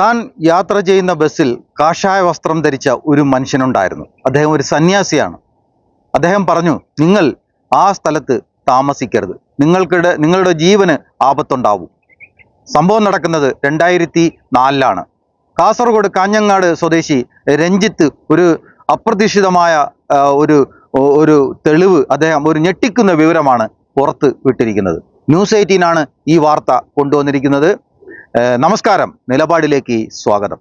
താൻ യാത്ര ചെയ്യുന്ന ബസ്സിൽ കാഷായ വസ്ത്രം ധരിച്ച ഒരു മനുഷ്യനുണ്ടായിരുന്നു. അദ്ദേഹം ഒരു സന്യാസിയാണ്. അദ്ദേഹം പറഞ്ഞു നിങ്ങൾ ആ സ്ഥലത്ത് താമസിക്കരുത്. നിങ്ങൾക്കിടെ നിങ്ങളുടെ ജീവന് ആപത്തുണ്ടാവും. സംഭവം നടക്കുന്നത് രണ്ടായിരത്തി നാലിലാണ് കാസർഗോഡ് കാഞ്ഞങ്ങാട് സ്വദേശി രഞ്ജിത്ത് ഒരു അപ്രതീക്ഷിതമായ ഒരു ഒരു തെളിവ് അദ്ദേഹം ഒരു ഞെട്ടിക്കുന്ന വിവരമാണ് പുറത്ത് വിട്ടിരിക്കുന്നത്. ന്യൂസ് എയ്റ്റീനാണ് ഈ വാർത്ത കൊണ്ടുവന്നിരിക്കുന്നത്. നമസ്കാരം. നിലപാടിലേക്ക് സ്വാഗതം.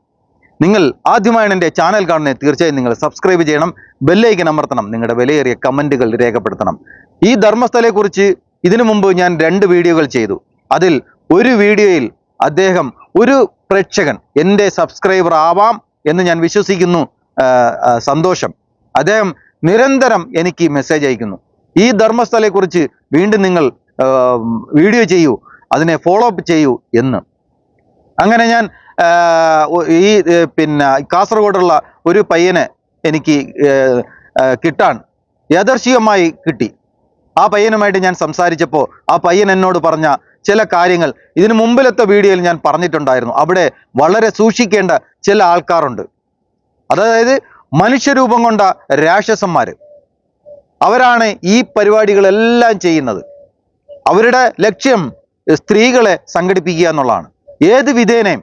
നിങ്ങൾ ആദ്യമായാണ് എന്റെ ചാനൽ കാണുന്നത് തീർച്ചയായും നിങ്ങൾ സബ്സ്ക്രൈബ് ചെയ്യണം ബെല്ലൈക്കൻ അമർത്തണം നിങ്ങളുടെ വിലയേറിയ കമന്റുകൾ രേഖപ്പെടുത്തണം. ഈ ധർമ്മസ്ഥലയെക്കുറിച്ച് ഇതിനു മുമ്പ് ഞാൻ രണ്ട് വീഡിയോകൾ ചെയ്തു. അതിൽ ഒരു വീഡിയോയിൽ അദ്ദേഹം ഒരു പ്രേക്ഷകൻ എന്റെ സബ്സ്ക്രൈബർ ആവാം എന്ന് ഞാൻ വിശ്വസിക്കുന്നു സന്തോഷം. അദ്ദേഹം നിരന്തരം എനിക്ക് മെസ്സേജ് അയക്കുന്നു. ഈ ധർമ്മസ്ഥലയെക്കുറിച്ച് വീണ്ടും നിങ്ങൾ വീഡിയോ ചെയ്യൂ അതിനെ ഫോളോ അപ്പ് ചെയ്യൂ എന്ന്. അങ്ങനെ ഞാൻ ഈ പിന്നെ കാസർഗോഡുള്ള ഒരു പയ്യനെ എനിക്ക് കിട്ടാൻ യാദർശികമായി കിട്ടി. ആ പയ്യനുമായിട്ട് ഞാൻ സംസാരിച്ചപ്പോൾ ആ പയ്യൻ എന്നോട് പറഞ്ഞ ചില കാര്യങ്ങൾ ഇതിനു മുമ്പിലത്തെ വീഡിയോയിൽ ഞാൻ പറഞ്ഞിട്ടുണ്ടായിരുന്നു. അവിടെ വളരെ സൂക്ഷിക്കേണ്ട ചില ആൾക്കാരുണ്ട്. അതായത് മനുഷ്യരൂപം കൊണ്ട രാക്ഷസന്മാർ അവരാണ് ഈ പരിപാടികളെല്ലാം ചെയ്യുന്നത്. അവരുടെ ലക്ഷ്യം സ്ത്രീകളെ സംഘടിപ്പിക്കുക എന്നുള്ളതാണ്. ഏത് വിധേനയും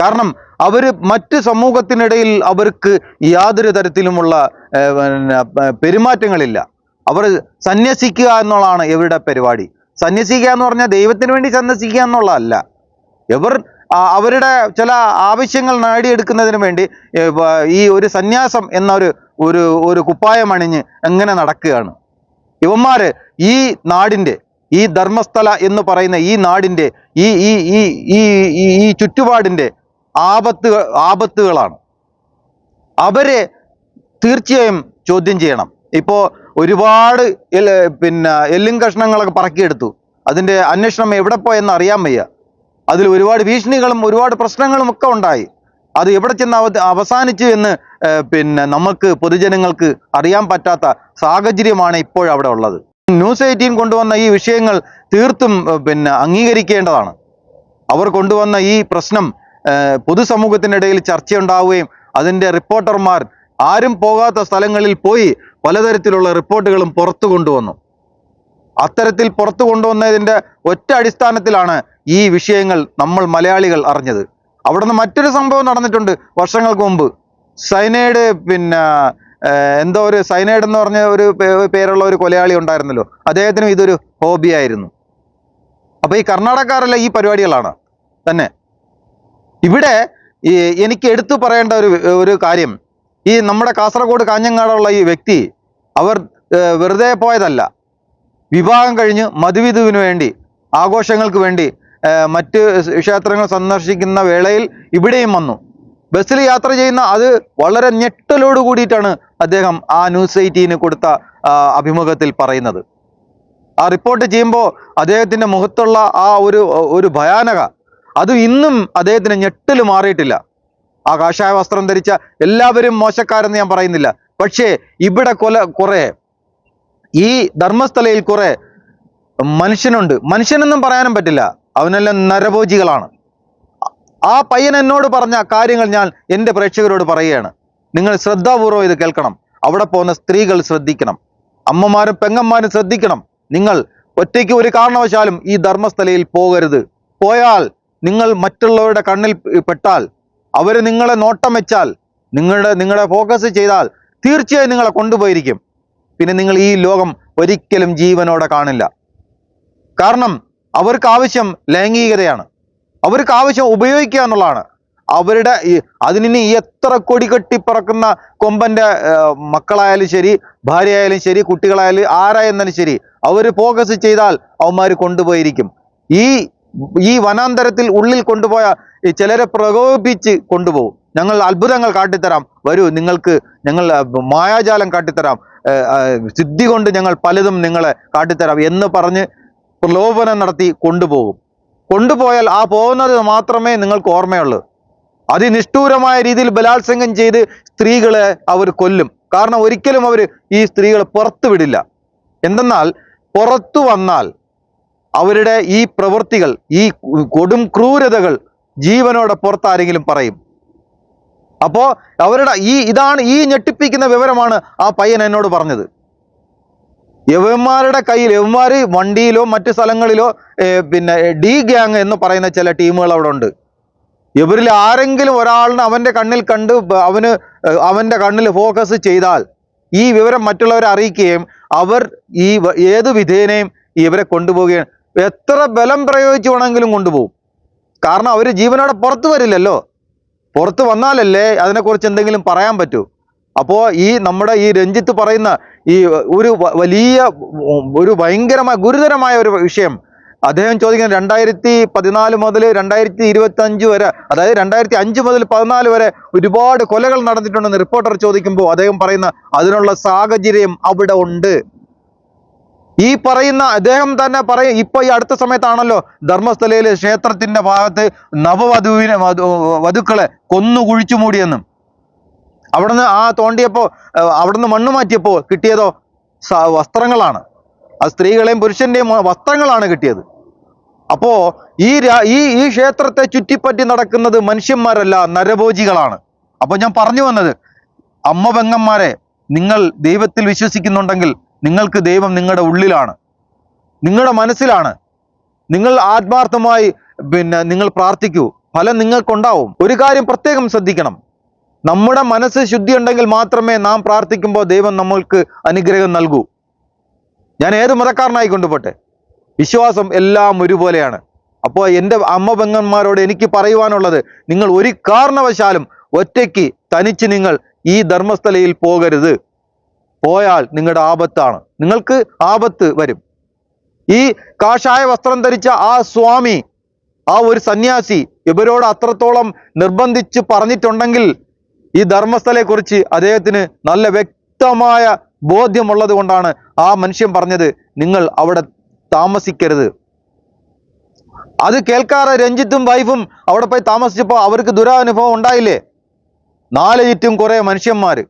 കാരണം അവർ മറ്റ് സമൂഹത്തിനിടയിൽ അവർക്ക് യാതൊരു തരത്തിലുമുള്ള പെരുമാറ്റങ്ങളില്ല. അവർ സന്യസിക്കുക എന്നുള്ളതാണ് ഇവരുടെ പരിപാടി. സന്യസിക്കുക എന്ന് പറഞ്ഞാൽ ദൈവത്തിന് വേണ്ടി സന്യസിക്കുക എന്നുള്ളതല്ല. ഇവർ അവരുടെ ചില ആവശ്യങ്ങൾ നേടിയെടുക്കുന്നതിന് വേണ്ടി ഈ ഒരു സന്യാസം എന്നൊരു ഒരു ഒരു കുപ്പായം അണിഞ്ഞ് എങ്ങനെ നടക്കുകയാണ്? ഇവന്മാര് ഈ നാടിന്റെ ഈ ധർമ്മസ്ഥല എന്ന് പറയുന്ന ഈ നാടിന്റെ ഈ ഈ ഈ ഈ ഈ ചുറ്റുപാടിന്റെ ആപത്ത് ആപത്തുകളാണ്. അവരെ തീർച്ചയായും ചോദ്യം ചെയ്യണം. ഇപ്പോൾ ഒരുപാട് പിന്നെ എല്ലും കഷ്ണങ്ങളൊക്കെ പറക്കിയെടുത്തു. അതിന്റെ അന്വേഷണം എവിടെ പോയെന്ന് അറിയാൻ വയ്യ. അതിൽ ഒരുപാട് ഭീഷണികളും ഒരുപാട് പ്രശ്നങ്ങളും ഒക്കെ ഉണ്ടായി. അത് എവിടെ ചെന്ന് അവ അവസാനിച്ചു എന്ന് പിന്നെ നമുക്ക് പൊതുജനങ്ങൾക്ക് അറിയാൻ പറ്റാത്ത സാഹചര്യമാണ് ഇപ്പോഴവിടെ ഉള്ളത്. ന്യൂസ് എയ്റ്റീൻ കൊണ്ടുവന്ന ഈ വിഷയങ്ങൾ തീർത്തും പിന്നെ അംഗീകരിക്കേണ്ടതാണ്. അവർ കൊണ്ടുവന്ന ഈ പ്രശ്നം പൊതുസമൂഹത്തിനിടയിൽ ചർച്ചയുണ്ടാവുകയും അതിന്റെ റിപ്പോർട്ടർമാർ ആരും പോകാത്ത സ്ഥലങ്ങളിൽ പോയി പലതരത്തിലുള്ള റിപ്പോർട്ടുകളും പുറത്തു കൊണ്ടുവന്നു. അത്തരത്തിൽ പുറത്തു കൊണ്ടുവന്നതിന്റെ ഒറ്റ അടിസ്ഥാനത്തിലാണ് ഈ വിഷയങ്ങൾ നമ്മൾ മലയാളികൾ അറിഞ്ഞത്. അവിടുന്ന് മറ്റൊരു സംഭവം നടന്നിട്ടുണ്ട് വർഷങ്ങൾക്ക് മുമ്പ്. സൈനൈഡ് പിന്നെ എന്തോ ഒരു സൈനൈഡ് എന്ന് പറഞ്ഞ ഒരു പേരുള്ള ഒരു കൊലയാളി ഉണ്ടായിരുന്നല്ലോ. അദ്ദേഹത്തിനും ഇതൊരു ഹോബിയായിരുന്നു അപ്പോൾ ഈ കർണാടകക്കാരെല്ലാം ഈ പരിപാടികളാണ്. തന്നെ. ഇവിടെ ഈ എനിക്ക് എടുത്തു പറയേണ്ട ഒരു ഒരു കാര്യം. ഈ നമ്മുടെ കാസർഗോഡ് കാഞ്ഞങ്ങാടുള്ള ഈ വ്യക്തി അവർ വെറുതെ പോയതല്ല. വിവാഹം കഴിഞ്ഞ് മധുവിധുവിന് വേണ്ടി ആഘോഷങ്ങൾക്ക് വേണ്ടി മറ്റ് ക്ഷേത്രങ്ങൾ സന്ദർശിക്കുന്ന വേളയിൽ ഇവിടെയും വന്നു. ബസ്സിൽ യാത്ര ചെയ്യുന്ന അത് വളരെ ഞെട്ടലോട് കൂടിയിട്ടാണ് അദ്ദേഹം ആ ന്യൂസ് എയ്റ്റീന് കൊടുത്ത അഭിമുഖത്തിൽ പറയുന്നത്. ആ റിപ്പോർട്ട് ചെയ്യുമ്പോൾ അദ്ദേഹത്തിന്റെ മുഖത്തുള്ള ആ ഒരു ഒരു ഭയാനക അത് ഇന്നും അദ്ദേഹത്തിന് ഞെട്ടൽ മാറിയിട്ടില്ല. ആ കാഷായ വസ്ത്രം ധരിച്ച എല്ലാവരും മോശക്കാരെന്ന് ഞാൻ പറയുന്നില്ല. പക്ഷേ ഇവിടെ കൊല കുറെ ഈ ധർമ്മസ്ഥലയിൽ കുറെ മനുഷ്യനുണ്ട്. മനുഷ്യനൊന്നും പറയാനും പറ്റില്ല. അവനെല്ലാം നരഭോജികളാണ്. ആ പയ്യൻ എന്നോട് പറഞ്ഞ കാര്യങ്ങൾ ഞാൻ എന്റെ പ്രേക്ഷകരോട് പറയുകയാണ്. നിങ്ങൾ ശ്രദ്ധാപൂർവം ഇത് കേൾക്കണം. അവിടെ പോകുന്ന സ്ത്രീകൾ ശ്രദ്ധിക്കണം. അമ്മമാരും പെങ്ങന്മാരും ശ്രദ്ധിക്കണം. നിങ്ങൾ ഒറ്റയ്ക്ക് ഒരു കാരണവശാലും ഈ ധർമ്മസ്ഥലയിൽ പോകരുത്. പോയാൽ നിങ്ങൾ മറ്റുള്ളവരുടെ കണ്ണിൽ പെട്ടാൽ അവർ നിങ്ങളെ നോട്ടം വെച്ചാൽ നിങ്ങളുടെ നിങ്ങളെ ഫോക്കസ് ചെയ്താൽ തീർച്ചയായും നിങ്ങളെ കൊണ്ടുപോയിരിക്കും. പിന്നെ നിങ്ങൾ ഈ ലോകം ഒരിക്കലും ജീവനോടെ കാണില്ല. കാരണം അവർക്ക് ആവശ്യം ലൈംഗികതയാണ്. അവർക്ക് ആവശ്യം ഉപയോഗിക്കുക എന്നുള്ളതാണ്. അവരുടെ ഈ അതിനി എത്ര കൊടി കെട്ടി പറക്കുന്ന കൊമ്പന്റെ മക്കളായാലും ശരി ഭാര്യയായാലും ശരി കുട്ടികളായാലും ആരായെന്നാലും ശരി അവർ ഫോക്കസ് ചെയ്താൽ അവന്മാർ കൊണ്ടുപോയിരിക്കും. ഈ ഈ വനാന്തരത്തിൽ ഉള്ളിൽ കൊണ്ടുപോയ ചിലരെ പ്രകോപിപ്പിച്ച് കൊണ്ടുപോകും. ഞങ്ങൾ അത്ഭുതങ്ങൾ കാട്ടിത്തരാം. വരൂ നിങ്ങൾക്ക് ഞങ്ങൾ മായാജാലം കാട്ടിത്തരാം. സിദ്ധി കൊണ്ട് ഞങ്ങൾ പലതും നിങ്ങളെ കാട്ടിത്തരാം എന്ന് പറഞ്ഞ് പ്രലോഭനം നടത്തി കൊണ്ടുപോകും. കൊണ്ടുപോയാൽ ആ പോകുന്നത് മാത്രമേ നിങ്ങൾക്ക് ഓർമ്മയുള്ളൂ. അതിനിഷ്ഠൂരമായ രീതിയിൽ ബലാത്സംഗം ചെയ്ത് സ്ത്രീകളെ അവർ കൊല്ലും. കാരണം ഒരിക്കലും അവർ ഈ സ്ത്രീകളെ പുറത്തു വിടില്ല. എന്തെന്നാൽ പുറത്തു വന്നാൽ അവരുടെ ഈ പ്രവൃത്തികൾ ഈ കൊടും ക്രൂരതകൾ ജീവനോടെ പുറത്ത് ആരെങ്കിലും പറയും. അപ്പോ അവരുടെ ഈ ഇതാണ് ഈ ഞെട്ടിപ്പിക്കുന്ന വിവരമാണ് ആ പയ്യൻ എന്നോട് പറഞ്ഞത്. യവന്മാരുടെ കയ്യിൽ യവന്മാര് വണ്ടിയിലോ മറ്റു സ്ഥലങ്ങളിലോ പിന്നെ ഡി ഗ്യാങ് എന്ന് പറയുന്ന ചില ടീമുകൾ അവിടെ ഉണ്ട്. ഇവരിൽ ആരെങ്കിലും ഒരാളിന് അവന്റെ കണ്ണിൽ കണ്ട് അവന് അവന്റെ കണ്ണിൽ ഫോക്കസ് ചെയ്താൽ ഈ വിവരം മറ്റുള്ളവരെ അറിയിക്കുകയും അവർ ഈ ഏത് വിധേനയും ഇവരെ കൊണ്ടുപോവുകയും എത്ര ബലം പ്രയോഗിച്ചു വേണമെങ്കിലും കൊണ്ടുപോകും കാരണം അവർ ജീവനോടെ പുറത്തു വരില്ലല്ലോ. പുറത്ത് വന്നാലല്ലേ അതിനെക്കുറിച്ച് എന്തെങ്കിലും പറയാൻ പറ്റൂ. അപ്പോൾ ഈ നമ്മുടെ ഈ രഞ്ജിത്ത് പറയുന്ന ഈ ഒരു വലിയ ഒരു ഭയങ്കരമായ ഗുരുതരമായ ഒരു വിഷയം അദ്ദേഹം ചോദിക്കുന്നത് രണ്ടായിരത്തി പതിനാല് മുതൽ രണ്ടായിരത്തി ഇരുപത്തി അഞ്ച് വരെ അതായത് രണ്ടായിരത്തി അഞ്ച് മുതൽ പതിനാല് വരെ ഒരുപാട് കൊലകൾ നടന്നിട്ടുണ്ടെന്ന് റിപ്പോർട്ടർ ചോദിക്കുമ്പോൾ അദ്ദേഹം പറയുന്ന അതിനുള്ള സാഹചര്യം അവിടെ ഉണ്ട്. ഈ പറയുന്ന അദ്ദേഹം തന്നെ പറയും ഇപ്പൊ ഈ അടുത്ത സമയത്താണല്ലോ ധർമ്മസ്ഥലയിലെ ക്ഷേത്രത്തിന്റെ ഭാഗത്ത് നവവധുവിനെ വധു- വധുക്കളെ കൊന്നു കുഴിച്ചു മൂടിയെന്നും. അവിടുന്ന് ആ തോണ്ടിയപ്പോ ഏർ അവിടുന്ന് മണ്ണ് മാറ്റിയപ്പോ കിട്ടിയതോ വസ്ത്രങ്ങളാണ്. ആ സ്ത്രീകളെയും പുരുഷന്റെയും വസ്ത്രങ്ങളാണ് കിട്ടിയത്. അപ്പോ ഈ ഈ ഈ ക്ഷേത്രത്തെ ചുറ്റിപ്പറ്റി നടക്കുന്നത് മനുഷ്യന്മാരല്ല നരഭോജികളാണ്. അപ്പൊ ഞാൻ പറഞ്ഞു വന്നത് അമ്മ പെങ്ങന്മാരെ നിങ്ങൾ ദൈവത്തിൽ വിശ്വസിക്കുന്നുണ്ടെങ്കിൽ നിങ്ങൾക്ക് ദൈവം നിങ്ങളുടെ ഉള്ളിലാണ് നിങ്ങളുടെ മനസ്സിലാണ്. നിങ്ങൾ ആത്മാർത്ഥമായി പിന്നെ നിങ്ങൾ പ്രാർത്ഥിക്കൂ ഫലം നിങ്ങൾക്കുണ്ടാവും. ഒരു കാര്യം പ്രത്യേകം ശ്രദ്ധിക്കണം നമ്മുടെ മനസ്സ് ശുദ്ധി ഉണ്ടെങ്കിൽ മാത്രമേ നാം പ്രാർത്ഥിക്കുമ്പോൾ ദൈവം നമ്മൾക്ക് അനുഗ്രഹം നൽകൂ. ഞാൻ ഏത് മതക്കാരനായി കൊണ്ടുപോട്ടെ വിശ്വാസം എല്ലാം ഒരുപോലെയാണ്. അപ്പോൾ എന്റെ അമ്മ പെങ്ങന്മാരോട് എനിക്ക് പറയുവാനുള്ളത് നിങ്ങൾ ഒരു കാരണവശാലും ഒറ്റയ്ക്ക് തനിച്ച് നിങ്ങൾ ഈ ധർമ്മസ്ഥലയിൽ പോകരുത്. പോയാൽ നിങ്ങളുടെ ആപത്താണ്. നിങ്ങൾക്ക് ആപത്ത് വരും. ഈ കാഷായ വസ്ത്രം ധരിച്ച ആ സ്വാമി ആ ഒരു സന്യാസി ഇവരോട് അത്രത്തോളം നിർബന്ധിച്ച് പറഞ്ഞിട്ടുണ്ടെങ്കിൽ ഈ ധർമ്മസ്ഥലയെക്കുറിച്ച് അദ്ദേഹത്തിന് നല്ല വ്യക്തമായ ബോധ്യമുള്ളത് കൊണ്ടാണ് ആ മനുഷ്യൻ പറഞ്ഞത് നിങ്ങൾ അവിടെ താമസിക്കരുത്. അത് കേൾക്കാറ് രഞ്ജിത്തും വൈഫും അവിടെ പോയി താമസിച്ചപ്പോൾ അവർക്ക് ദുരനുഭവം ഉണ്ടായില്ലേ? നാല് ചുറ്റും കുറേ മനുഷ്യന്മാർ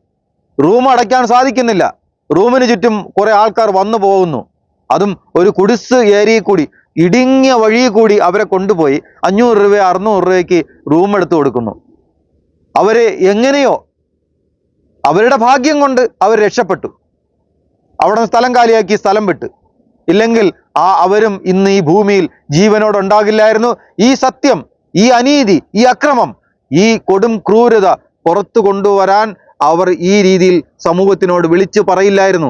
റൂം അടയ്ക്കാൻ സാധിക്കുന്നില്ല. റൂമിന് ചുറ്റും കുറേ ആൾക്കാർ വന്നു പോകുന്നു. അതും ഒരു കുടിസ് ഏരിയയിൽ കൂടി ഇടുങ്ങിയ വഴി കൂടി അവരെ കൊണ്ടുപോയി അഞ്ഞൂറ് രൂപ അറുന്നൂറ് രൂപയ്ക്ക് റൂം എടുത്തു കൊടുക്കുന്നു. അവരെ എങ്ങനെയോ? അവരുടെ ഭാഗ്യം കൊണ്ട് അവർ രക്ഷപ്പെട്ടു. അവിടെ സ്ഥലം കാലിയാക്കി സ്ഥലം വിട്ട്. ഇല്ലെങ്കിൽ ആ അവരും ഇന്ന് ഈ ഭൂമിയിൽ ജീവനോട് ഉണ്ടാകില്ലായിരുന്നു ഈ സത്യം ഈ അനീതി ഈ അക്രമം ഈ കൊടും ക്രൂരത പുറത്തു കൊണ്ടുവരാൻ അവർ ഈ രീതിയിൽ സമൂഹത്തിനോട് വിളിച്ചു പറയില്ലായിരുന്നു.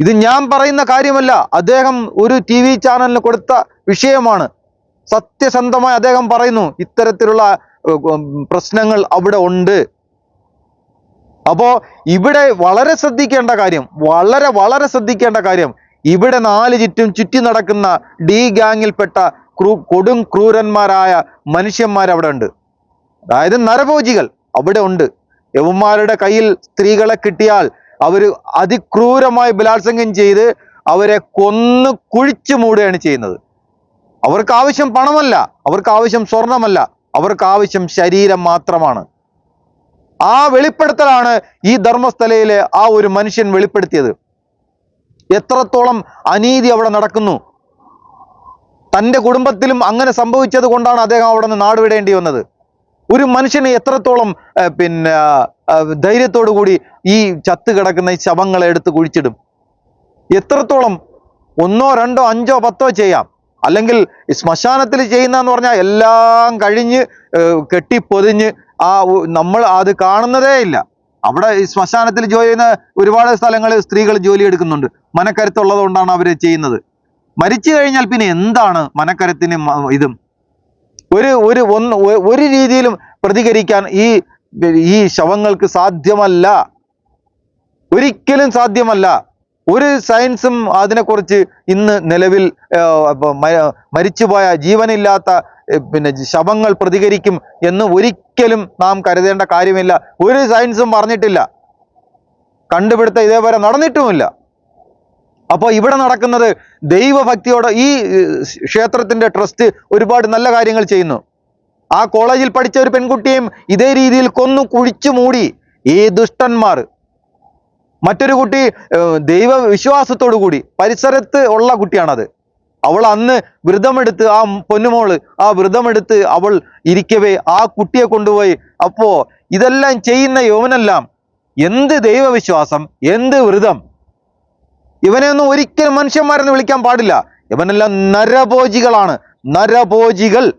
ഇത് ഞാൻ പറയുന്ന കാര്യമല്ല. അദ്ദേഹം ഒരു ടി വി ചാനലിന് കൊടുത്ത വിഷയമാണ്. സത്യസന്ധമായി അദ്ദേഹം പറയുന്നു ഇത്തരത്തിലുള്ള പ്രശ്നങ്ങൾ അവിടെ ഉണ്ട്. അപ്പോ ഇവിടെ വളരെ ശ്രദ്ധിക്കേണ്ട കാര്യം വളരെ വളരെ ശ്രദ്ധിക്കേണ്ട കാര്യം ഇവിടെ നാല് ചുറ്റും ചുറ്റി നടക്കുന്ന ഡി ഗാങ്ങിൽപ്പെട്ട ക്രൂ കൊടും ക്രൂരന്മാരായ മനുഷ്യന്മാർ അവിടെ ഉണ്ട് അതായത് നരഭോജികൾ അവിടെ ഉണ്ട് യവന്മാരുടെ കയ്യിൽ സ്ത്രീകളെ കിട്ടിയാൽ അവർ അതിക്രൂരമായി ബലാത്സംഗം ചെയ്ത് അവരെ കൊന്ന് കുഴിച്ചു മൂടുകയാണ് ചെയ്യുന്നത്. അവർക്ക് ആവശ്യം പണമല്ല അവർക്ക് ആവശ്യം സ്വർണമല്ല അവർക്ക് ആവശ്യം ശരീരം മാത്രമാണ്. ആ വെളിപ്പെടുത്തലാണ് ഈ ധർമ്മസ്ഥലയിലെ ആ ഒരു മനുഷ്യൻ വെളിപ്പെടുത്തിയത്. എത്രത്തോളം അനീതി അവിടെ നടക്കുന്നു? തന്റെ കുടുംബത്തിലും അങ്ങനെ സംഭവിച്ചത് കൊണ്ടാണ് അദ്ദേഹം അവിടെ നിന്ന് നാടുവിടേണ്ടി വന്നത്. ഒരു മനുഷ്യനെ എത്രത്തോളം പിന്നെ ധൈര്യത്തോടു കൂടി ഈ ചത്ത് കിടക്കുന്ന ഈ ശവങ്ങളെ എടുത്ത് കുഴിച്ചിടും? എത്രത്തോളം ഒന്നോ രണ്ടോ അഞ്ചോ പത്തോ ചെയ്യാം? അല്ലെങ്കിൽ ശ്മശാനത്തിൽ ചെയ്യുന്നതെന്ന് പറഞ്ഞാൽ എല്ലാം കഴിഞ്ഞ് കെട്ടിപ്പൊതിഞ്ഞ് ആ നമ്മൾ അത് കാണുന്നതേ ഇല്ല. അവിടെ ഈ ശ്മശാനത്തിൽ ജോലി ചെയ്യുന്ന ഒരുപാട് സ്ഥലങ്ങളിൽ സ്ത്രീകൾ ജോലി എടുക്കുന്നുണ്ട്. മനക്കരുത്തുള്ളത് കൊണ്ടാണ് അവർ ചെയ്യുന്നത്. മരിച്ചു കഴിഞ്ഞാൽ പിന്നെ എന്താണ് മനക്കരത്തിന് ഇതും? ഒരു ഒരു ഒന്ന് ഒരു രീതിയിലും പ്രതികരിക്കാൻ ഈ ഈ ശവങ്ങൾക്ക് സാധ്യമല്ല. ഒരിക്കലും സാധ്യമല്ല. ഒരു സയൻസും അതിനെക്കുറിച്ച് ഇന്ന് നിലവിൽ മരിച്ചുപോയ ജീവനില്ലാത്ത പിന്നെ ശവങ്ങൾ പ്രതികരിക്കും എന്ന് ഒരിക്കലും നാം കരുതേണ്ട കാര്യമില്ല. ഒരു സയൻസും പറഞ്ഞിട്ടില്ല. കണ്ടുപിടുത്തം ഇതേപോലെ നടന്നിട്ടുമില്ല. അപ്പോൾ ഇവിടെ നടക്കുന്നത് ദൈവഭക്തിയോടെ ഈ ക്ഷേത്രത്തിന്റെ ട്രസ്റ്റ് ഒരുപാട് നല്ല കാര്യങ്ങൾ ചെയ്യുന്നു. ആ കോളേജിൽ പഠിച്ച ഒരു പെൺകുട്ടിയെയും ഇതേ രീതിയിൽ കൊന്നു കുഴിച്ചു മൂടി. ഈ ദുഷ്ടന്മാർ. മറ്റൊരു കുട്ടി ദൈവവിശ്വാസത്തോടു ദൈവ വിശ്വാസത്തോടു കൂടി പരിസരത്ത് ഉള്ള കുട്ടിയാണത്. അവൾ അന്ന് വ്രതമെടുത്ത് ആ പൊന്നുമോൾ ആ വ്രതമെടുത്ത് അവൾ ഇരിക്കവേ ആ കുട്ടിയെ കൊണ്ടുപോയി. അപ്പോ ഇതെല്ലാം ചെയ്യുന്ന യവനെല്ലാം എന്ത് ദൈവവിശ്വാസം എന്ത് വ്രതം? ഇവനെ ഒന്നും ഒരിക്കലും മനുഷ്യന്മാരെന്ന് വിളിക്കാൻ പാടില്ല. ഇവനെല്ലാം നരഭോജികളാണ്. നരഭോജികൾ.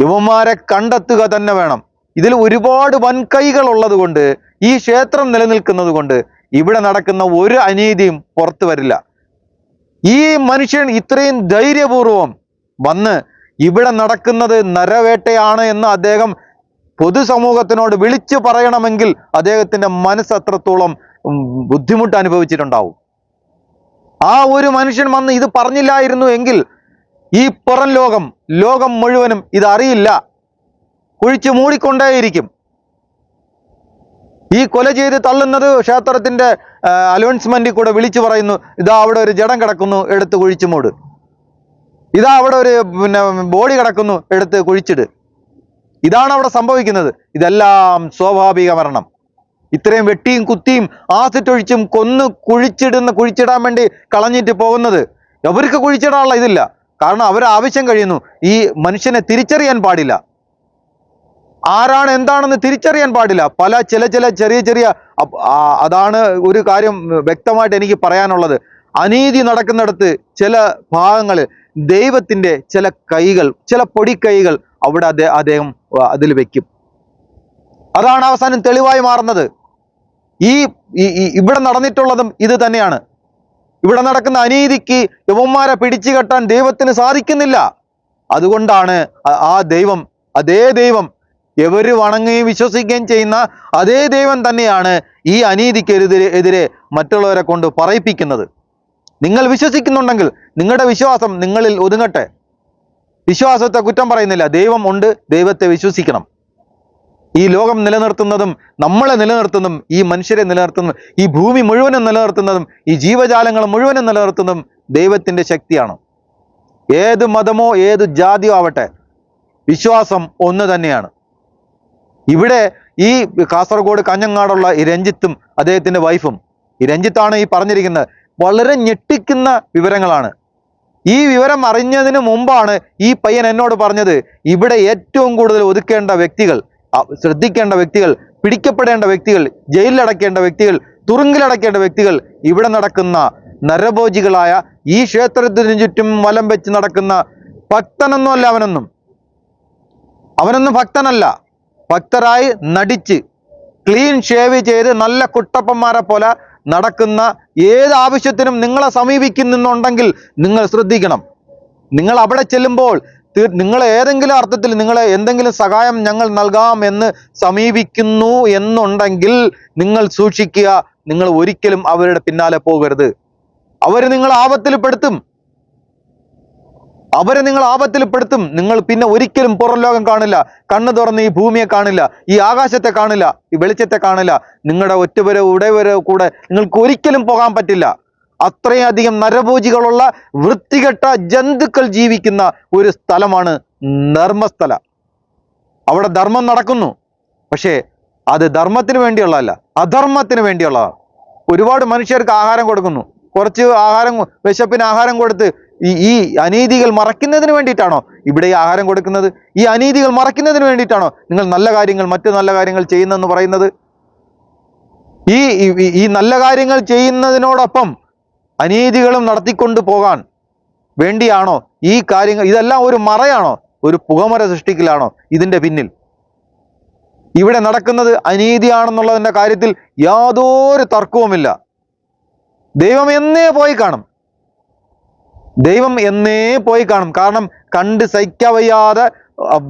യുവന്മാരെ കണ്ടെത്തുക തന്നെ വേണം. ഇതിൽ ഒരുപാട് വൻകൈകൾ ഉള്ളത് കൊണ്ട് ഈ ക്ഷേത്രം നിലനിൽക്കുന്നത് കൊണ്ട് ഇവിടെ നടക്കുന്ന ഒരു അനീതിയും പുറത്തു വരില്ല. ഈ മനുഷ്യൻ ഇത്രയും ധൈര്യപൂർവം വന്ന് ഇവിടെ നടക്കുന്നത് നരവേട്ടയാണ് എന്ന് അദ്ദേഹം പൊതുസമൂഹത്തിനോട് വിളിച്ചു പറയണമെങ്കിൽ അദ്ദേഹത്തിന്റെ മനസ്സ് അത്രത്തോളം ബുദ്ധിമുട്ട് അനുഭവിച്ചിട്ടുണ്ടാവും. ആ ഒരു മനുഷ്യൻ വന്ന് ഇത് പറഞ്ഞില്ലായിരുന്നു എങ്കിൽ ഈ പുറം ലോകം ലോകം മുഴുവനും ഇതറിയില്ല കുഴിച്ചു മൂടിക്കൊണ്ടേയിരിക്കും. ഈ കൊല ചെയ്ത് തള്ളുന്നത് ക്ഷേത്രത്തിന്റെ അലോൺസ്മെന്റിൽ കൂടെ വിളിച്ചു പറയുന്നു ഇതാ അവിടെ ഒരു ജഡം കിടക്കുന്നു എടുത്ത് കുഴിച്ചു മൂട്. ഇതാ അവിടെ ഒരു പിന്നെ ബോഡി കിടക്കുന്നു എടുത്ത് കുഴിച്ചിട്. ഇതാണ് അവിടെ സംഭവിക്കുന്നത്. ഇതെല്ലാം സ്വാഭാവിക മരണം. ഇത്രയും വെട്ടിയും കുത്തിയും ആസിറ്റൊഴിച്ചും കൊന്ന് കുഴിച്ചിടുന്ന കുഴിച്ചിടാൻ വേണ്ടി കളഞ്ഞിട്ട് പോകുന്നത് അവർക്ക് കുഴിച്ചിടാനുള്ള ഇതില്ല. കാരണം അവർ ആവശ്യം കഴിയുന്നു. ഈ മനുഷ്യനെ തിരിച്ചറിയാൻ പാടില്ല. ആരാണ് എന്താണെന്ന് തിരിച്ചറിയാൻ പാടില്ല. പല ചില ചില ചെറിയ ചെറിയ അതാണ് ഒരു കാര്യം വ്യക്തമായിട്ട് എനിക്ക് പറയാനുള്ളത്. അനീതി നടക്കുന്നിടത്ത് ചില ഭാഗങ്ങളിൽ ദൈവത്തിന്റെ ചില കൈകൾ ചില പൊടിക്കൈകൾ അവിടെ അദ്ദേഹം അതിൽ വെക്കും. അതാണ് അവസാനം തെളിവായി മാറുന്നത്. ഈ ഇവിടെ നടന്നിട്ടുള്ളതും ഇത് തന്നെയാണ്. ഇവിടെ നടക്കുന്ന അനീതിക്ക് യവന്മാരെ പിടിച്ചു കെട്ടാൻ ദൈവത്തിന് സാധിക്കുന്നില്ല. അതുകൊണ്ടാണ് ആ ദൈവം അതേ ദൈവം എവര് വണങ്ങുകയും വിശ്വസിക്കുകയും ചെയ്യുന്ന അതേ ദൈവം തന്നെയാണ് ഈ അനീതിക്കെതിരെ എതിരെ മറ്റുള്ളവരെ കൊണ്ട് പറയിപ്പിക്കുന്നത്. നിങ്ങൾ വിശ്വസിക്കുന്നുണ്ടെങ്കിൽ നിങ്ങളുടെ വിശ്വാസം നിങ്ങളിൽ ഒതുങ്ങട്ടെ. വിശ്വാസത്തെ കുറ്റം പറയുന്നില്ല. ദൈവം ഉണ്ട് ദൈവത്തെ വിശ്വസിക്കണം. ഈ ലോകം നിലനിർത്തുന്നതും നമ്മളെ നിലനിർത്തുന്നതും ഈ മനുഷ്യരെ നിലനിർത്തുന്നതും ഈ ഭൂമി മുഴുവനും നിലനിർത്തുന്നതും ഈ ജീവജാലങ്ങൾ മുഴുവനും നിലനിർത്തുന്നതും ദൈവത്തിന്റെ ശക്തിയാണ്. ഏത് മതമോ ഏത് ജാതിയോ ആവട്ടെ വിശ്വാസം ഒന്ന് തന്നെയാണ്. ഇവിടെ ഈ കാസർഗോഡ് കഞ്ഞങ്ങാടുള്ള ഈ രഞ്ജിത്തും അദ്ദേഹത്തിന്റെ വൈഫും. ഈ രഞ്ജിത്താണ് ഈ പറഞ്ഞിരിക്കുന്നത്. വളരെ ഞെട്ടിക്കുന്ന വിവരങ്ങളാണ്. ഈ വിവരം അറിഞ്ഞതിന് മുമ്പാണ് ഈ പയ്യൻ എന്നോട് പറഞ്ഞത്. ഇവിടെ ഏറ്റവും കൂടുതൽ ഒതുക്കേണ്ട വ്യക്തികൾ ശ്രദ്ധിക്കേണ്ട വ്യക്തികൾ പിടിക്കപ്പെടേണ്ട വ്യക്തികൾ ജയിലിലടക്കേണ്ട വ്യക്തികൾ തുറുങ്കിലടക്കേണ്ട വ്യക്തികൾ ഇവിടെ നടക്കുന്ന നരഭോജികളായ ഈ ക്ഷേത്രത്തിന് ചുറ്റും വലം വെച്ച് നടക്കുന്ന ഭക്തനൊന്നും അല്ല അവനൊന്നും. അവനൊന്നും ഭക്തനല്ല. ഭക്തരായി നടിച്ച് ക്ലീൻ ഷേവ് ചെയ്ത് നല്ല കുട്ടപ്പന്മാരെ പോലെ നടക്കുന്ന ഏത് ആവശ്യത്തിനും നിങ്ങളെ സമീപിക്കുന്നുണ്ടെങ്കിൽ നിങ്ങൾ ശ്രദ്ധിക്കണം. നിങ്ങൾ അവിടെ ചെല്ലുമ്പോൾ നിങ്ങൾ ഏതെങ്കിലും അർത്ഥത്തിൽ നിങ്ങളെ എന്തെങ്കിലും സഹായം ഞങ്ങൾ നൽകാം എന്ന് സമീപിക്കുന്നു എന്നുണ്ടെങ്കിൽ നിങ്ങൾ സൂക്ഷിക്കുക. നിങ്ങൾ ഒരിക്കലും അവരുടെ പിന്നാലെ പോകരുത്. അവർ നിങ്ങളെ ആപത്തിൽ പെടുത്തും അവരെ നിങ്ങൾ ആപത്തിൽപ്പെടുത്തും. നിങ്ങൾ പിന്നെ ഒരിക്കലും പുറം ലോകം കാണില്ല. കണ്ണു തുറന്ന് ഈ ഭൂമിയെ കാണില്ല. ഈ ആകാശത്തെ കാണില്ല. ഈ വെളിച്ചത്തെ കാണില്ല. നിങ്ങളുടെ ഒറ്റവരെ ഉടയവരോ കൂടെ നിങ്ങൾക്ക് ഒരിക്കലും പോകാൻ പറ്റില്ല. അത്രയധികം നരഭോജികളുള്ള വൃത്തികെട്ട ജന്തുക്കൾ ജീവിക്കുന്ന ഒരു സ്ഥലമാണ് ധർമ്മസ്ഥല. അവിടെ ധർമ്മം നടക്കുന്നു. പക്ഷേ അത് ധർമ്മത്തിന് വേണ്ടിയുള്ളതല്ല അധർമ്മത്തിന് വേണ്ടിയുള്ളതാണ്. ഒരുപാട് മനുഷ്യർക്ക് ആഹാരം കൊടുക്കുന്നു. കുറച്ച് ആഹാരം വിശപ്പിന് ആഹാരം കൊടുത്ത് ഈ ഈ അനീതികൾ മറയ്ക്കുന്നതിന് വേണ്ടിയിട്ടാണോ ഇവിടെ ഈ ആഹാരം കൊടുക്കുന്നത്? ഈ അനീതികൾ മറയ്ക്കുന്നതിന് വേണ്ടിയിട്ടാണോ നിങ്ങൾ നല്ല കാര്യങ്ങൾ മറ്റു നല്ല കാര്യങ്ങൾ ചെയ്യുന്നെന്ന് പറയുന്നത്? ഈ- ഈ നല്ല കാര്യങ്ങൾ ചെയ്യുന്നതിനോടൊപ്പം അനീതികളും നടത്തിക്കൊണ്ട് പോകാൻ വേണ്ടിയാണോ ഈ കാര്യങ്ങൾ? ഇതെല്ലാം ഒരു മറയാണോ? ഒരു പുകമര സൃഷ്ടിക്കലാണോ ഇതിന്റെ പിന്നിൽ? ഇവിടെ നടക്കുന്നത് അനീതിയാണെന്നുള്ളതിന്റെ കാര്യത്തിൽ യാതൊരു തർക്കവുമില്ല. ദൈവം എന്നേ പോയി കാണും. ദൈവം എന്നേ പോയി കാണും. കാരണം കണ്ട് സഹിക്കവയ്യാതെ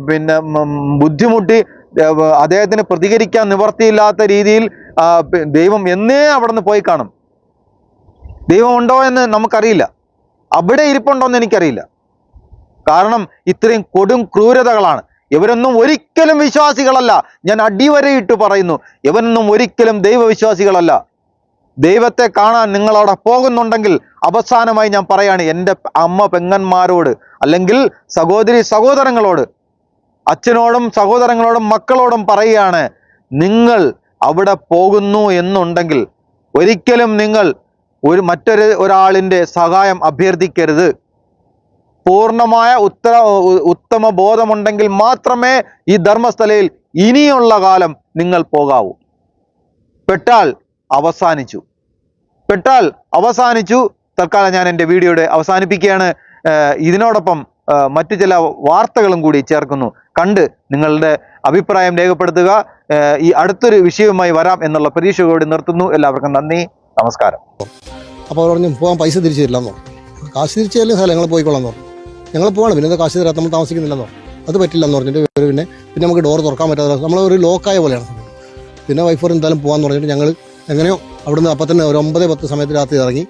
പിന്നെ ബുദ്ധിമുട്ടി അദ്ദേഹത്തിന് പ്രതികരിക്കാൻ നിവർത്തിയില്ലാത്ത രീതിയിൽ ദൈവം എന്നേ അവിടെ പോയി കാണും. ദൈവം ഉണ്ടോ എന്ന് നമുക്കറിയില്ല. അവിടെ ഇരിപ്പുണ്ടോ എന്ന് എനിക്കറിയില്ല. കാരണം ഇത്രയും കൊടും ക്രൂരതകളാണ്. ഇവരൊന്നും ഒരിക്കലും വിശ്വാസികളല്ല. ഞാൻ അടിവരയിട്ട് പറയുന്നു. ഇവനൊന്നും ഒരിക്കലും ദൈവവിശ്വാസികളല്ല. ദൈവത്തെ കാണാൻ നിങ്ങൾ അവിടെ പോകുന്നുണ്ടെങ്കിൽ അവസാനമായി ഞാൻ പറയാണ് എന്റെ അമ്മ പെങ്ങന്മാരോട് അല്ലെങ്കിൽ സഹോദരി സഹോദരങ്ങളോട് അച്ഛനോടും സഹോദരങ്ങളോടും മക്കളോടും പറയുകയാണ് നിങ്ങൾ അവിടെ പോകുന്നു എന്നുണ്ടെങ്കിൽ ഒരിക്കലും നിങ്ങൾ ഒരു മറ്റൊരു ഒരാളിന്റെ സഹായം അഭ്യർത്ഥിക്കരുത്. പൂർണമായ ഉത്തര ഉത്തമ ബോധമുണ്ടെങ്കിൽ മാത്രമേ ഈ ധർമ്മസ്ഥലയിൽ ഇനിയുള്ള കാലം നിങ്ങൾ പോകാവൂ. പെട്ടാൽ അവസാനിച്ചു. പെട്ടാൽ അവസാനിച്ചു. തൽക്കാലം ഞാൻ എന്റെ വീഡിയോയുടെ അവസാനിപ്പിക്കുകയാണ്. ഇതിനോടൊപ്പം മറ്റു ചില വാർത്തകളും കൂടി ചേർക്കുന്നു. കണ്ട് നിങ്ങളുടെ അഭിപ്രായം രേഖപ്പെടുത്തുക. ഈ അടുത്തൊരു വിഷയവുമായി വരാം എന്നുള്ള പ്രതീക്ഷയോടെ നിർത്തുന്നു. എല്ലാവർക്കും നന്ദി. നമസ്കാരം. അപ്പോൾ അവർ പറഞ്ഞു പോകാൻ പൈസ തിരിച്ചു തരില്ലെന്നോ കാശ് തിരിച്ചു തരില്ല സ്ഥലം? ഞങ്ങൾ പോയിക്കൊള്ളാം പറഞ്ഞു ഞങ്ങൾ പോകണം പിന്നെ കാശ് തരാത്ത? നമ്മൾ താമസിക്കുന്നില്ലെന്നോ. അത് പറ്റില്ലെന്ന് പറഞ്ഞിട്ട് പിന്നെ പിന്നെ നമുക്ക് ഡോർ തുറക്കാൻ പറ്റാതെ നമ്മൾ ഒരു ലോക്കായ പോലെയാണ്. പിന്നെ വൈഫർ എന്തായാലും പോകാമെന്ന് പറഞ്ഞിട്ട് ഞങ്ങൾ എങ്ങനെയോ അവിടുന്ന് അപ്പം തന്നെ ഒരു ഒമ്പത് പത്ത് സമയത്ത് രാത്രി ഇറങ്ങി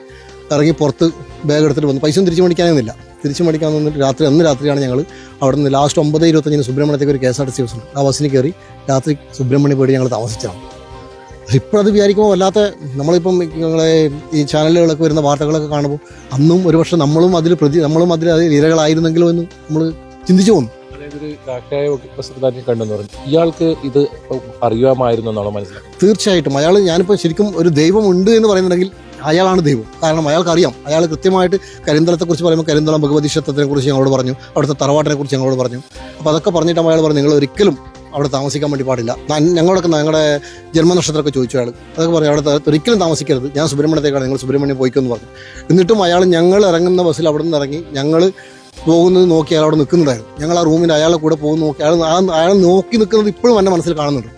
ഇറങ്ങി പുറത്ത് ബാഗ് എടുത്തിട്ട് വന്നു. പൈസ തിരിച്ചു മേടിക്കാനൊന്നുമില്ല. തിരിച്ചു മേടിക്കാൻ വന്നിട്ട് രാത്രി അന്ന് രാത്രിയാണ് ഞങ്ങൾ അവിടെ നിന്ന് ലാസ്റ്റ് ഒമ്പത് ഇരുപത്തഞ്ചിന് സുബ്രഹ്മണ്യത്തേക്ക് ഒരു K S R T C bus ഉണ്ട് ആ ബസ്സിന് കയറി രാത്രി സുബ്രഹ്മണ്യം പേടി ഞങ്ങൾ താമസിച്ചതാണ്. പക്ഷെ ഇപ്പോഴത് വിചാരിക്കുമ്പോൾ വല്ലാത്ത നമ്മളിപ്പം ഞങ്ങളെ ഈ ചാനലുകളൊക്കെ വരുന്ന വാർത്തകളൊക്കെ കാണുമ്പോൾ അന്നും ഒരുപക്ഷെ നമ്മളും അതിൽ പ്രതി നമ്മളും അതിൽ ഇരകളായിരുന്നെങ്കിലോ എന്ന് നമ്മൾ ചിന്തിച്ചു പോകുന്നു ഒരു കാക്കായ വസ്ത്രധാരി കണ്ടെന്ന് പറഞ്ഞു. ഇയാൾക്ക് ഇത് അറിയാമായിരുന്നു എന്നാണ് മനസ്സിലാക്കുന്നത് തീർച്ചയായിട്ടും. അയാൾ ഞാനിപ്പോൾ ശരിക്കും ഒരു ദൈവമുണ്ട് എന്ന് പറയുന്നുണ്ടെങ്കിൽ അയാളാണ് ദൈവം. കാരണം അയാൾക്ക് അറിയാം അയാൾ കൃത്യമായിട്ട് കരിന്തളത്തെക്കുറിച്ച് പറയുമ്പോൾ കരിന്തളം ഭഗവതി ക്ഷേത്രത്തിനെ കുറിച്ച് ഞങ്ങളോട് പറഞ്ഞു. അവിടുത്തെ തറവാട്ടിനെ കുറിച്ച് ഞങ്ങളോട് പറഞ്ഞു. അപ്പോൾ അതൊക്കെ പറഞ്ഞിട്ട് അയാൾ പറഞ്ഞു നിങ്ങൾ ഒരിക്കലും അവിടെ താമസിക്കാൻ വേണ്ടി പാടില്ല. ഞങ്ങളൊക്കെ ഞങ്ങളുടെ ജന്മനക്ഷത്രമൊക്കെ ചോദിച്ചു അയാൾ അതൊക്കെ പറഞ്ഞു അവിടെ ഒരിക്കലും താമസിക്കരുത്. ഞാൻ സുബ്രഹ്മണ്യത്തേക്കാണ്. നിങ്ങൾ സുബ്രഹ്മണ്യം പോയിക്കൊന്ന് പറഞ്ഞു. എന്നിട്ടും അയാൾ ഞങ്ങൾ ഇറങ്ങുന്ന ബസ്സിൽ അവിടെ നിന്ന് ഇറങ്ങി ഞങ്ങൾ പോകുന്നത് നോക്കി അയാൾ അവിടെ നിൽക്കുന്നതായിരുന്നു. ഞങ്ങൾ ആ റൂമിന്റെ അയാളെ കൂടെ പോകുന്ന നോക്കി അയാൾ അയാൾ നോക്കി നിൽക്കുന്നത് ഇപ്പോഴും എന്റെ മനസ്സിൽ കാണുന്നുണ്ട്.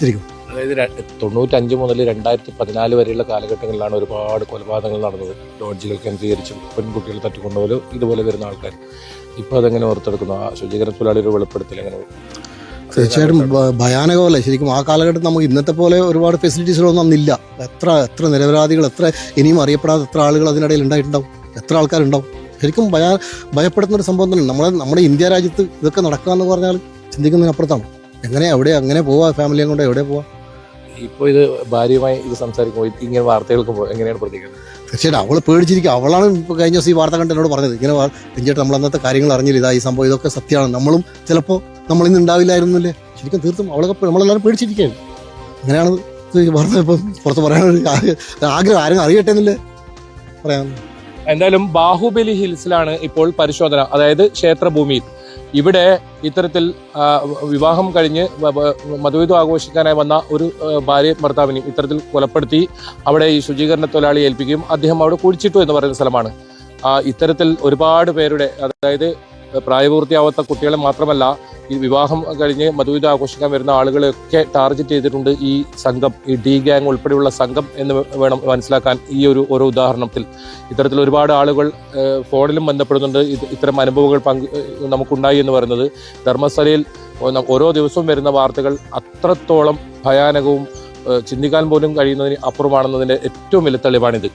ശരിക്കും. അതായത് തൊണ്ണൂറ്റഞ്ച് മുതൽ രണ്ടായിരത്തി പതിനാല് വരെയുള്ള കാലഘട്ടങ്ങളിലാണ് ഒരുപാട് കൊലപാതകങ്ങൾ നടന്നത്. ലോഡ്ജുകൾ കേന്ദ്രീകരിച്ചും പെൺകുട്ടികൾ തട്ടിക്കൊണ്ടുപോലും ഇതുപോലെ വരുന്ന ആൾക്കാർ. ഇപ്പോൾ അതെങ്ങനെ ഓർത്തെടുക്കുന്നു? ആ ശുചീകരണ തൊഴിലാളിയുടെ വെളിപ്പെടുത്തൽ എങ്ങനെ തീർച്ചയായിട്ടും ഭയാനകമല്ലേ? ശരിക്കും ആ കാലഘട്ടത്തിൽ നമുക്ക് ഇന്നത്തെ പോലെ ഒരുപാട് ഫെസിലിറ്റീസുകളൊന്നും അന്നില്ല. എത്ര എത്ര നിരപരാധികൾ എത്ര ഇനിയും അറിയപ്പെടാത്ത എത്ര ആളുകൾ അതിനിടയിൽ ഉണ്ടായിട്ടുണ്ടാവും? എത്ര ആൾക്കാരുണ്ടാവും? ശരിക്കും ഭയ ഭയപ്പെടുന്ന ഒരു സംഭവം തന്നെ. നമ്മളെ നമ്മുടെ ഇന്ത്യ രാജ്യത്ത് ഇതൊക്കെ നടക്കുക എന്ന് പറഞ്ഞാൽ ചിന്തിക്കുന്നതിനപ്പുറത്താണ്. എങ്ങനെ എവിടെ അങ്ങനെ പോവാ? ഫാമിലിയെ കൊണ്ട് എവിടെ പോവാ? ഇപ്പോൾ ഇത് ഭാര്യയുമായി ഇത് സംസാരിക്കുമ്പോൾ ഇങ്ങനെ വാർത്ത കേൾക്കുമ്പോൾ എങ്ങനെയാണ് പ്രതികരിക്കുന്നത്? തീർച്ചയായിട്ടും അവൾ പേടിച്ചിരിക്കുക അവളാണ് ഇപ്പോൾ കഴിഞ്ഞ ദിവസം ഈ വാർത്ത കണ്ട് എന്നോട് പറഞ്ഞത്. ഇങ്ങനെ രഞ്ജേട്ട് നമ്മൾ അന്നത്തെ കാര്യങ്ങൾ അറിഞ്ഞില്ല. ഇതാ ഈ സംഭവം ഇതൊക്കെ സത്യമാണ്. നമ്മളും ചിലപ്പോൾ നമ്മൾ ഇന്ന് ഉണ്ടാവില്ലായിരുന്നില്ലേ? ശരിക്കും തീർത്തും അവളൊക്കെ നമ്മളെല്ലാവരും പേടിച്ചിരിക്കുകയാണ്. അങ്ങനെയാണ് വാർത്ത ഇപ്പം പുറത്ത് പറയാനൊരു ആഗ്രഹം. ആരും അറിയട്ടെ എന്നില്ലേ? പറയാൻ എന്തായാലും ബാഹുബലി ഹിൽസിലാണ് ഇപ്പോൾ പരിശോധന അതായത് ക്ഷേത്രഭൂമിയിൽ ഇവിടെ ഇത്തരത്തിൽ വിവാഹം കഴിഞ്ഞ് മധുവിധ ആഘോഷിക്കാനായി വന്ന ഒരു ഭാര്യ ഭർത്താവിനെ ഇത്തരത്തിൽ കൊലപ്പെടുത്തി അവിടെ ഈ ശുചീകരണ തൊഴിലാളി ഏൽപ്പിക്കുകയും അദ്ദേഹം അവിടെ കുഴിച്ചിട്ടു എന്ന് പറയുന്ന സ്ഥലമാണ്. ഇത്തരത്തിൽ ഒരുപാട് പേരുടെ അതായത് പ്രായപൂർത്തിയാവാത്ത കുട്ടികളെ മാത്രമല്ല ഈ വിവാഹം കഴിഞ്ഞ് മധുവിധം ആഘോഷിക്കാൻ വരുന്ന ആളുകളെയൊക്കെ ടാർഗറ്റ് ചെയ്തിട്ടുണ്ട് ഈ സംഘം ഈ ഡി ഗാങ് ഉൾപ്പെടെയുള്ള സംഘം എന്ന് വേണം മനസ്സിലാക്കാൻ ഈ ഒരു ഓരോ ഉദാഹരണത്തിൽ. ഇത്തരത്തിൽ ഒരുപാട് ആളുകൾ ഫോണിലും ബന്ധപ്പെടുന്നുണ്ട്. ഇത്തരം അനുഭവങ്ങൾ പങ്ക് നമുക്കുണ്ടായി എന്ന് പറയുന്നത്. ധർമ്മസ്ഥലയിൽ ഓരോ ദിവസവും വരുന്ന വാർത്തകൾ അത്രത്തോളം ഭയാനകവും ചിന്തിക്കാൻ പോലും കഴിയുന്നതിന് അപ്പുറമാണെന്നതിന്റെ ഏറ്റവും വലിയ തെളിവാണിത്.